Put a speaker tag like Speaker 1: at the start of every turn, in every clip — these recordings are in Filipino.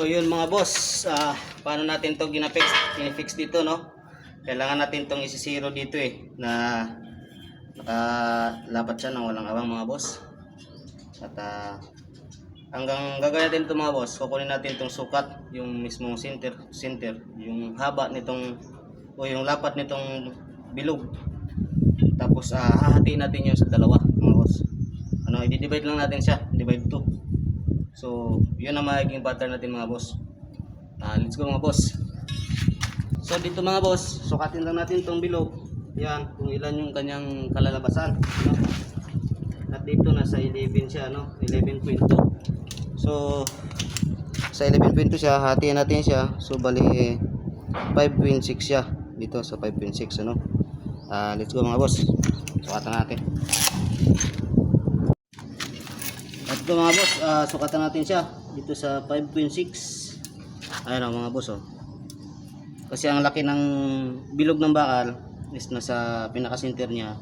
Speaker 1: So yun mga boss, ah, paano natin to ginafix, ginafix dito no? Kailangan natin tong isi-zero dito eh na nakalapat siya ng walang awang mga boss. At ah, hanggang gagawin natin ito mga boss, kukunin natin itong sukat, yung mismong center, center, yung haba nitong o yung lapat nitong bilog. Tapos ah, hahatiin natin yun sa dalawa mga boss. Ano, i-divide lang natin siya, divide 2. So, yun ang magiging pattern natin mga boss. Ah, let's go mga boss. So, dito mga boss, sukatin lang natin itong bilog. Yan, kung ilan yung kanyang kalalabasan. No? At dito nasa 11 siya, no? 11.2. So, sa 11.2 siya, hatiin natin siya. So, bali 5.6 siya. Dito sa 5.6, ano? Ah, let's go mga boss. Sukatan natin. At ito mga boss, ah, sukatan natin siya dito sa 5.6. Ayan o mga boss oh. Kasi ang laki ng bilog ng bakal is nasa pinaka-center niya.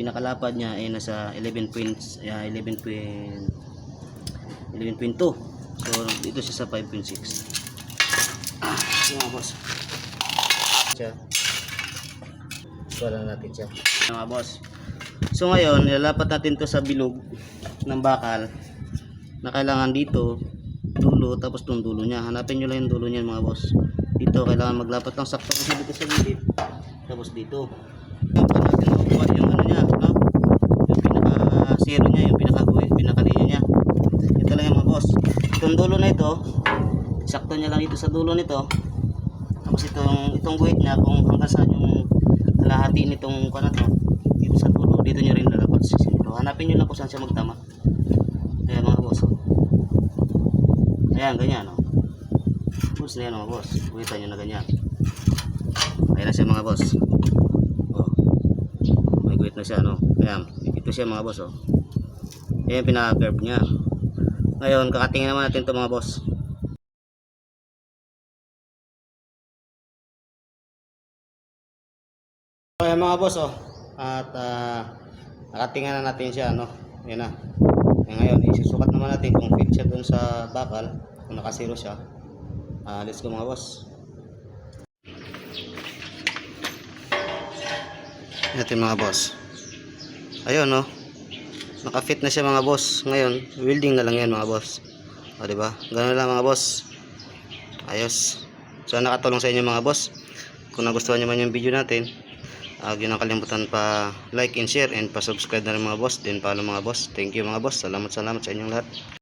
Speaker 1: Pinakalapad niya ay nasa 11 points, ah, 11 point 11.2. So dito siya sa 5.6. Ah, mga boss. Siya. Wala natin siya. Mga boss. So ngayon, nilalapat natin to sa bilog ng bakal na kailangan dito dulo tapos tong dulo niya. Hanapin niyo lang yung dulo niya mga boss. Dito kailangan maglapat ng sakto kasi dito sa gilid. Tapos dito. Para natin makuha yung ano niya, no? Yung pinaka zero niya, yung pinaka pinaka niya. Ito lang yung mga boss. Itong dulo na ito, sakto niya lang dito sa dulo nito. Tapos itong itong guhit niya kung hanggang saan yung kalahati nitong kuno to dito niya rin lalapat sa sentro. Hanapin niyo lang kung saan siya magtama. Ayan mga boss. Ayan, ganyan oh. Boss na yan mga boss. Kuhitan niyo na ganyan. Ayan na siya mga boss. Oh. May guhit na siya no. Ayan, ito siya mga boss oh. Ayan yung pinaka-curve niya. Ngayon, kakatingin naman natin ito mga boss. Ayan mga boss, oh. At ah, nakatingnan na natin siya, no? Ayan na. Eh, ngayon, isusukat naman natin kung fit siya dun sa bakal, kung nakasiro siya. Ah, let's go mga boss. Natin mga boss. Ayun, no? Nakafit na siya mga boss. Ngayon, welding na lang yan mga boss. O, diba? Ganun lang mga boss. Ayos. So, nakatulong sa inyo mga boss. Kung nagustuhan nyo man yung video natin, Huwag yun ang kalimutan pa like and share and pa subscribe na rin mga boss. Then follow mga boss. Thank you mga boss. Salamat salamat sa inyong lahat.